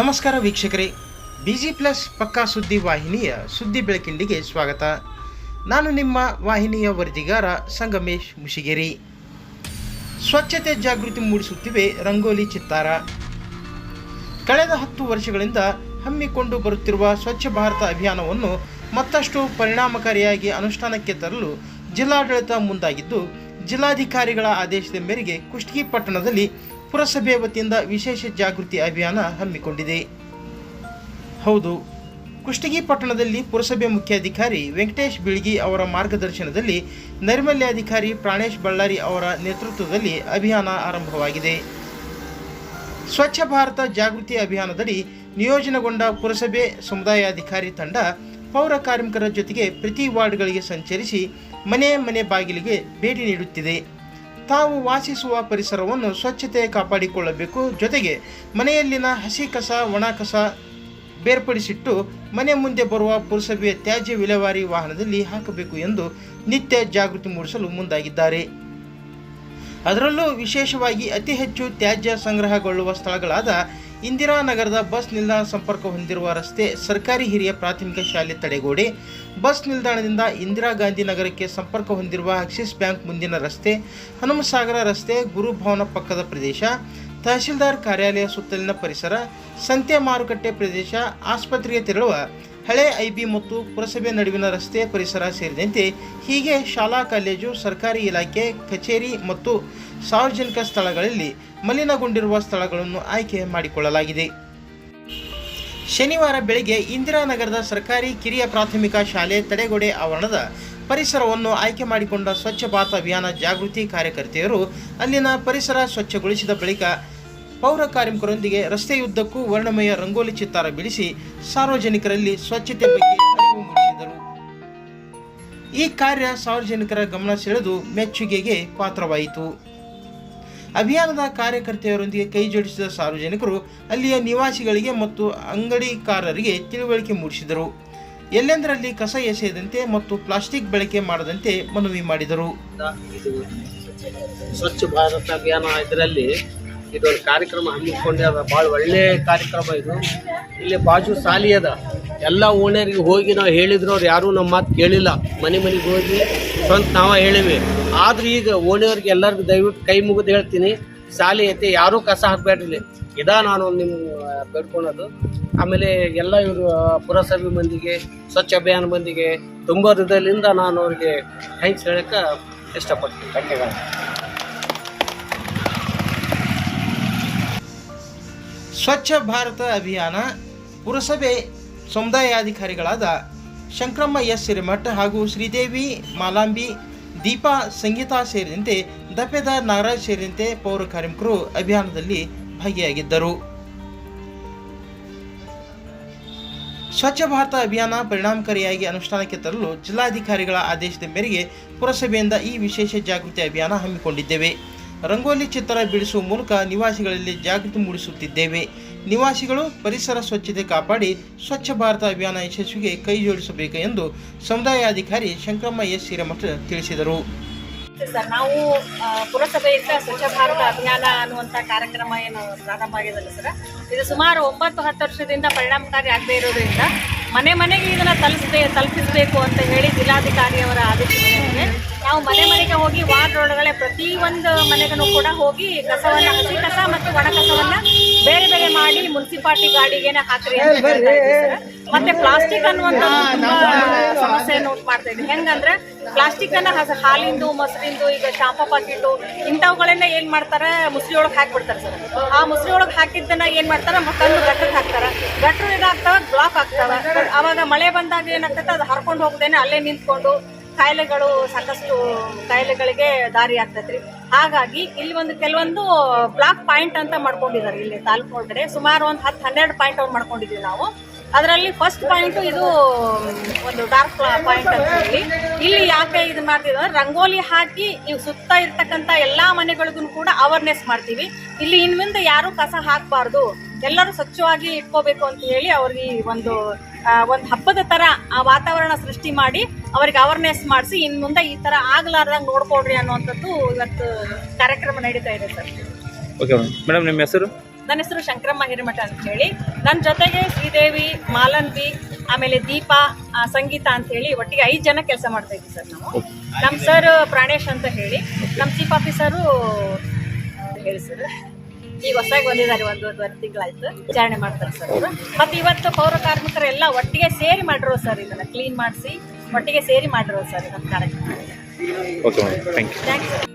ನಮಸ್ಕಾರ ವೀಕ್ಷಕರೇ. B G plus ಪಕ್ಕಾ ಸುದ್ದಿ ವಾಹಿನಿಯ ಸುದ್ದಿ ಬೆಳಕಿಂಡಿಗೆ ಸ್ವಾಗತ. ನಾನು ನಿಮ್ಮ ವಾಹಿನಿಯ ವರದಿಗಾರ ಸಂಗಮೇಶ್ ಮುಷಿಗೇರಿ. ಸ್ವಚ್ಛತೆ ಜಾಗೃತಿ ಮೂಡಿಸುತ್ತಿವೆ ರಂಗೋಲಿ ಚಿತ್ತಾರ. ಕಳೆದ ಹತ್ತು ವರ್ಷಗಳಿಂದ ಹಮ್ಮಿಕೊಂಡು ಬರುತ್ತಿರುವ ಸ್ವಚ್ಛ ಭಾರತ ಅಭಿಯಾನವನ್ನು ಮತ್ತಷ್ಟು ಪರಿಣಾಮಕಾರಿಯಾಗಿ ಅನುಷ್ಠಾನಕ್ಕೆ ತರಲು ಜಿಲ್ಲಾಡಳಿತ ಮುಂದಾಗಿದ್ದು, ಜಿಲ್ಲಾಧಿಕಾರಿಗಳ ಆದೇಶದ ಮೇರೆಗೆ ಕುಷ್ಟಗಿ ಪಟ್ಟಣದಲ್ಲಿ ಪುರಸಭೆ ವತಿಯಿಂದ ವಿಶೇಷ ಜಾಗೃತಿ ಅಭಿಯಾನ ಹಮ್ಮಿಕೊಂಡಿದೆ. ಹೌದು, ಕುಷ್ಟಗಿ ಪಟ್ಟಣದಲ್ಲಿ ಪುರಸಭೆ ಮುಖ್ಯಾಧಿಕಾರಿ ವೆಂಕಟೇಶ್ ಬಿಳ್ಗಿ ಅವರ ಮಾರ್ಗದರ್ಶನದಲ್ಲಿ ನೈರ್ಮಲ್ಯಾಧಿಕಾರಿ ಪ್ರಾಣೇಶ್ ಬಳ್ಳಾರಿ ಅವರ ನೇತೃತ್ವದಲ್ಲಿ ಅಭಿಯಾನ ಆರಂಭವಾಗಿದೆ. ಸ್ವಚ್ಛ ಭಾರತ ಜಾಗೃತಿ ಅಭಿಯಾನದಡಿ ನಿಯೋಜನೆಗೊಂಡ ಪುರಸಭೆ ಸಮುದಾಯಾಧಿಕಾರಿ ತಂಡ ಪೌರ ಕಾರ್ಮಿಕರ ಜೊತೆಗೆ ಪ್ರತಿ ವಾರ್ಡ್ಗಳಿಗೆ ಸಂಚರಿಸಿ ಮನೆ ಮನೆ ಬಾಗಿಲಿಗೆ ಭೇಟಿ ನೀಡುತ್ತಿದೆ. ತಾವು ವಾಸಿಸುವ ಪರಿಸರವನ್ನು ಸ್ವಚ್ಛತೆ ಕಾಪಾಡಿಕೊಳ್ಳಬೇಕು. ಜೊತೆಗೆ ಮನೆಯಲ್ಲಿನ ಹಸಿ ಕಸ, ಒಣ ಕಸ ಬೇರ್ಪಡಿಸಿಟ್ಟು ಮನೆ ಮುಂದೆ ಬರುವ ಪುರಸಭೆಯ ತ್ಯಾಜ್ಯ ವಿಲೇವಾರಿ ವಾಹನದಲ್ಲಿ ಹಾಕಬೇಕು ಎಂದು ನಿತ್ಯ ಜಾಗೃತಿ ಮೂಡಿಸಲು ಮುಂದಾಗಿದ್ದಾರೆ. ಅದರಲ್ಲೂ ವಿಶೇಷವಾಗಿ ಅತಿ ಹೆಚ್ಚು ತ್ಯಾಜ್ಯ ಸಂಗ್ರಹಗೊಳ್ಳುವ ಸ್ಥಳಗಳಾದ ಇಂದಿರಾನಗರದ ಬಸ್ ನಿಲ್ದಾಣ ಸಂಪರ್ಕ ಹೊಂದಿರುವ ರಸ್ತೆ ಸರ್ಕಾರಿ ಹಿರಿಯ ಪ್ರಾಥಮಿಕ ಶಾಲೆ ತಡೆಗೋಡೆ, ಬಸ್ ನಿಲ್ದಾಣದಿಂದ ಇಂದಿರಾ ಗಾಂಧಿ ನಗರಕ್ಕೆ ಸಂಪರ್ಕ ಹೊಂದಿರುವ ಆಕ್ಸಿಸ್ ಬ್ಯಾಂಕ್ ಮುಂದಿನ ರಸ್ತೆ, ಹನುಮಸಾಗರ ರಸ್ತೆ, ಗುರುಭವನ ಪಕ್ಕದ ಪ್ರದೇಶ, ತಹಶೀಲ್ದಾರ್ ಕಾರ್ಯಾಲಯ ಸುತ್ತಲಿನ ಪರಿಸರ, ಸಂತೆ ಮಾರುಕಟ್ಟೆ ಪ್ರದೇಶ, ಆಸ್ಪತ್ರೆಗೆ ತೆರಳುವ ಹಳೆ ಐಬಿ ಮತ್ತು ಪುರಸಭೆ ನಡುವಿನ ರಸ್ತೆ ಪರಿಸರ ಸೇರಿದಂತೆ ಹೀಗೆ ಶಾಲಾ ಕಾಲೇಜು, ಸರ್ಕಾರಿ ಇಲಾಖೆ, ಕಚೇರಿ ಮತ್ತು ಸಾರ್ವಜನಿಕ ಸ್ಥಳಗಳಲ್ಲಿ ಮಲಿನಗೊಂಡಿರುವ ಸ್ಥಳಗಳನ್ನು ಆಯ್ಕೆ ಮಾಡಿಕೊಳ್ಳಲಾಗಿದೆ. ಶನಿವಾರ ಬೆಳಗ್ಗೆ ಇಂದಿರಾನಗರದ ಸರ್ಕಾರಿ ಕಿರಿಯ ಪ್ರಾಥಮಿಕ ಶಾಲೆ ತಡೆಗೋಡೆ ಆವರಣದ ಪರಿಸರವನ್ನು ಆಯ್ಕೆ ಮಾಡಿಕೊಂಡ ಸ್ವಚ್ಛ ಭಾರತ ಅಭಿಯಾನ ಜಾಗೃತಿ ಕಾರ್ಯಕರ್ತೆಯರು ಅಲ್ಲಿನ ಪರಿಸರ ಸ್ವಚ್ಛಗೊಳಿಸಿದ ಬಳಿಕ ಪೌರ ಕಾರ್ಮಿಕರೊಂದಿಗೆ ರಸ್ತೆಯುದ್ದಕ್ಕೂ ವರ್ಣಮಯ ರಂಗೋಲಿ ಚಿತ್ತಾರ ಬಿಡಿಸಿ ಸಾರ್ವಜನಿಕರಲ್ಲಿ ಸ್ವಚ್ಛತೆ ಬಗ್ಗೆ ಅರಿವು ಮೂಡಿಸಿದರು. ಈ ಕಾರ್ಯ ಸಾರ್ವಜನಿಕರ ಗಮನ ಸೆಳೆದು ಮೆಚ್ಚುಗೆಗೆ ಪಾತ್ರವಾಯಿತು. ಅಭಿಯಾನದ ಕಾರ್ಯಕರ್ತೆಯರೊಂದಿಗೆ ಕೈ ಜೋಡಿಸಿದ ಸಾರ್ವಜನಿಕರು ಅಲ್ಲಿಯ ನಿವಾಸಿಗಳಿಗೆ ಮತ್ತು ಅಂಗಡಿಕಾರರಿಗೆ ತಿಳುವಳಿಕೆ ಮೂಡಿಸಿದರು. ಎಲ್ಲೆಂದರಲ್ಲಿ ಕಸ ಎಸೆಯದಂತೆ ಮತ್ತು ಪ್ಲಾಸ್ಟಿಕ್ ಬಳಕೆ ಮಾಡದಂತೆ ಮನವಿ ಮಾಡಿದರು. ಸ್ವಚ್ಛ ಭಾರತ ಅಭಿಯಾನ ಇದರಲ್ಲಿ ಇದೊಂದು ಕಾರ್ಯಕ್ರಮ ಹಮ್ಮಿಕೊಂಡೆ ಅದ. ಭಾಳ ಒಳ್ಳೆಯ ಕಾರ್ಯಕ್ರಮ ಇದು. ಇಲ್ಲಿ ಬಾಜು ಸಾಲಿ ಅದ. ಎಲ್ಲ ಓಣ್ಯರಿಗೆ ಹೋಗಿ ನಾವು ಹೇಳಿದ್ರು ಅವ್ರು ಯಾರೂ ನಮ್ಮ ಮಾತು ಕೇಳಿಲ್ಲ. ಮನೆ ಮನೆಗೆ ಹೋಗಿ ಸ್ವಂತ ನಾವೇ ಹೇಳಿವಿ. ಆದ್ರೂ ಈಗ ಓಣಿಯವ್ರಿಗೆ ಎಲ್ಲರಿಗೂ ದಯವಿಟ್ಟು ಕೈ ಮುಗಿದು ಹೇಳ್ತೀನಿ. ಸಾಲಿ ಐತೆ, ಯಾರೂ ಕಸ ಹಾಕಬೇಡ್ರಿ ಇದಾ ನಾನು ನಿಮ್ಮ ಬೇಡ್ಕೊಳೋದು. ಆಮೇಲೆ ಎಲ್ಲ ಇವರು ಪುರಸಭೆ ಮಂದಿಗೆ, ಸ್ವಚ್ಛ ಅಭಿಯಾನ ಮಂದಿಗೆ, ತುಂಬ ಹೃದಯದಿಂದ ನಾನು ಅವ್ರಿಗೆ ಥ್ಯಾಂಕ್ಸ್ ಹೇಳಕ್ಕೆ ಇಷ್ಟಪಡ್ತೀನಿ. ಧನ್ಯವಾದ. ಸ್ವಚ್ಛ ಭಾರತ ಅಭಿಯಾನ ಪುರಸಭೆ ಸಮುದಾಯಾಧಿಕಾರಿಗಳಾದ ಶಂಕ್ರಮ್ಮ ಎಸ್ ಸಿರಿಮಠ್ ಹಾಗೂ ಶ್ರೀದೇವಿ ಮಾಲಾಂಬಿ ದೀಪಾ ಸಂಗೀತಾ ಸೇರಿದಂತೆ ದಪೆದ ನಾಗರಾಜ್ ಸೇರಿದಂತೆ ಪೌರ ಕಾರ್ಮಿಕರು ಅಭಿಯಾನದಲ್ಲಿ ಭಾಗಿಯಾಗಿದ್ದರು. ಸ್ವಚ್ಛ ಭಾರತ ಅಭಿಯಾನ ಪರಿಣಾಮಕಾರಿಯಾಗಿ ಅನುಷ್ಠಾನಕ್ಕೆ ತರಲು ಜಿಲ್ಲಾಧಿಕಾರಿಗಳ ಆದೇಶದ ಮೇರೆಗೆ ಪುರಸಭೆಯಿಂದ ಈ ವಿಶೇಷ ಜಾಗೃತಿ ಅಭಿಯಾನ ಹಮ್ಮಿಕೊಂಡಿದ್ದೇವೆ. ರಂಗೋಲಿ ಚಿತ್ರ ಬಿಡಿಸುವ ಮೂಲಕ ನಿವಾಸಿಗಳಲ್ಲಿ ಜಾಗೃತಿ ಮೂಡಿಸುತ್ತಿದ್ದೇವೆ. ನಿವಾಸಿಗಳು ಪರಿಸರ ಸ್ವಚ್ಛತೆ ಕಾಪಾಡಿ ಸ್ವಚ್ಛ ಭಾರತ ಅಭಿಯಾನ ಯಶಸ್ವಿಗೆ ಕೈ ಜೋಡಿಸಬೇಕು ಎಂದು ಸಮುದಾಯಾಧಿಕಾರಿ ಶಂಕರಮ್ಮ ಎಸ್ ಹಿರೇಮಠ ತಿಳಿಸಿದರು. ಸರ್, ನಾವು ಪುರಸಭೆಯಿಂದ ಸ್ವಚ್ಛ ಭಾರತ ಅಭಿಯಾನ ಅನ್ನುವಂಥ ಕಾರ್ಯಕ್ರಮ ಏನು ಪ್ರಾರಂಭ ಆಗಿದಲ್ಲ ಸರ್? ಇದು ಸುಮಾರು ಒಂಬತ್ತು ಹತ್ತು ವರ್ಷದಿಂದ ಪರಿಣಾಮಕಾರಿ ಆಗದೇ ಇರೋದ್ರಿಂದ ಮನೆ ಮನೆಗೆ ಇದನ್ನು ತಲುಪಿಸಬೇ, ತಲುಪಿಸಬೇಕು ಅಂತ ಹೇಳಿ ಜಿಲ್ಲಾಧಿಕಾರಿಯವರ ಆದೇಶ ನಾವು ಮನೆ ಮನೆಗೆ ಹೋಗಿ ವಾರ್ಡ್ ಒಳಗಡೆ ಪ್ರತಿ ಒಂದು ಮನೆಗೂ ಕೂಡ ಹೋಗಿ ಕಸವನ್ನ ಹಸಿ ಕಸ ಮತ್ತು ಒಣ ಕಸವನ್ನ ಬೇರೆ ಬೇರೆ ಮಾಡಿ ಮುನ್ಸಿಪಾಲ್ಟಿ ಗಾಡಿಗೆನೆ ಹಾಕ್ರಿ ಅಂತ ಮತ್ತೆ ಪ್ಲಾಸ್ಟಿಕ್ ಅನ್ನುವಂಥ ಸಮಸ್ಯೆ ನೋಟ್ ಮಾಡ್ತಾ ಇದ್ದೀವಿ. ಹೆಂಗಂದ್ರೆ ಪ್ಲಾಸ್ಟಿಕ್ ಅನ್ನ ಹಸ ಹಾಲಿಂದು ಮೊಸರಿಂದು ಈಗ ಶಾಂಪ ಪಾಕಿಟು ಇಂಥವುಗಳನ್ನ ಏನ್ ಮಾಡ್ತಾರೆ? ಮುಸ್ಲಿ ಒಳಗೆ ಹಾಕ್ಬಿಡ್ತಾರೆ ಸರ್. ಆ ಮುಸ್ಲಿ ಒಳಗೆ ಹಾಕಿದ್ದನ್ನ ಏನ್ ಮಾಡ್ತಾರೆ? ಮತ್ತೊಂದು ಗಟ್ಟಕ್ಕೆ ಹಾಕ್ತಾರ. ಗಟ್ಟರು ಇದಾಗ್ತಾವ ಬ್ಲಾಕ್ ಆಗ್ತಾವ. ಅವಾಗ ಮಳೆ ಬಂದಾಗ ಏನಾಗ್ತದೆ ಅದು ಹರ್ಕೊಂಡು ಹೋಗ್ದೇನೆ ಅಲ್ಲೇ ನಿಂತ್ಕೊಂಡು ಕಾಯಿಲೆಗಳು, ಸಾಕಷ್ಟು ಕಾಯಿಲೆಗಳಿಗೆ ದಾರಿ ಆಗ್ತೈತ್ರಿ. ಹಾಗಾಗಿ ಇಲ್ಲಿ ಒಂದು ಕೆಲವೊಂದು ಬ್ಲಾಕ್ ಪಾಯಿಂಟ್ ಅಂತ ಮಾಡ್ಕೊಂಡಿದ್ದಾರೆ. ಇಲ್ಲಿ ತಾಲೂಕು ಒಳಗಡೆ ಸುಮಾರು ಒಂದು ಹತ್ತು ಹನ್ನೆರಡು ಪಾಯಿಂಟ್ ಅವ್ರು ಮಾಡ್ಕೊಂಡಿದ್ದೀವಿ ನಾವು. ಅದರಲ್ಲಿ ಫಸ್ಟ್ ಪಾಯಿಂಟ್ ಇದು ಒಂದು ಡಾರ್ಕ್ ಪಾಯಿಂಟ್ ಅಂತ ಹೇಳಿ. ಇಲ್ಲಿ ಯಾಕೆ ಇದು ಮಾಡ್ತೀವಿ ಅಂದ್ರೆ ರಂಗೋಲಿ ಹಾಕಿ ಇವು ಸುತ್ತ ಇರ್ತಕ್ಕಂತ ಎಲ್ಲಾ ಮನೆಗಳಿಗೂ ಕೂಡ ಅವೇರ್ನೆಸ್ ಮಾಡ್ತೀವಿ. ಇಲ್ಲಿ ಇನ್ ಮುಂದೆ ಯಾರು ಕಸ ಹಾಕಬಾರ್ದು. ಎಲ್ಲರೂ ಸ್ವಚ್ಛವಾಗಿ ಇಟ್ಕೋಬೇಕು ಅಂತ ಹೇಳಿ ಅವ್ರಿಗೆ ಒಂದು ಒಂದು ಹಬ್ಬದ ತರ ಆ ವಾತಾವರಣ ಸೃಷ್ಟಿ ಮಾಡಿ ಅವ್ರಿಗೆ ಅವೇರ್ನೆಸ್ ಮಾಡಿಸಿ ಇನ್ ಮುಂದೆ ಈ ತರ ಆಗ್ಲಾರ್ದಂಗ್ ನೋಡ್ಕೊಡ್ರಿ ಅನ್ನುವಂಥದ್ದು ಇವತ್ತು ಕಾರ್ಯಕ್ರಮ ನಡೀತಾ ಇದೆ ಸರ್. ಓಕೆ ಮೇಡಮ್, ನಿಮ್ಮ ಹೆಸರು? ನನ್ನ ಹೆಸರು ಶಂಕರಮ್ಮ ಹಿರೇಮಠ ಅಂತ ಹೇಳಿ ನನ್ನ ಜೊತೆಗೆ ಶ್ರೀದೇವಿ ಮಾಲನ್ವಿ ಆಮೇಲೆ ದೀಪಾ ಸಂಗೀತ ಅಂತ ಹೇಳಿ ಒಟ್ಟಿಗೆ ಐದು ಜನ ಕೆಲಸ ಮಾಡ್ತಾ ಇದ್ವಿ ಸರ್ ನಾವು. ನಮ್ಮ ಸರ್ ಪ್ರಾಣೇಶ್ ಅಂತ ಹೇಳಿ. ನಮ್ಮ ಚೀಫ್ ಆಫೀಸರು ಹೇಳಿ ಸರ್. ಈಗ ಹೊಸದಾಗಿ ಬಂದಿದ್ದಾರೆ ಒಂದು ಒಂದೂವರೆ ತಿಂಗಳಾಯ್ತು. ವಿಚಾರಣೆ ಮಾಡ್ತಾರೆ ಸರ್ ಮತ್ತೆ ಇವತ್ತು ಪೌರ ಕಾರ್ಮಿಕರೆಲ್ಲ ಒಟ್ಟಿಗೆ ಸೇರಿ ಮಾಡಿರೋ ಸರ್ ಇದನ್ನ ಕ್ಲೀನ್ ಮಾಡಿಸಿ ಒಟ್ಟಿಗೆ ಸೇರಿ ಮಾಡಿರೋ ಸರ್ ನಮ್ಮ ಕಾರ್ಯಕ್ರಮ. Thank you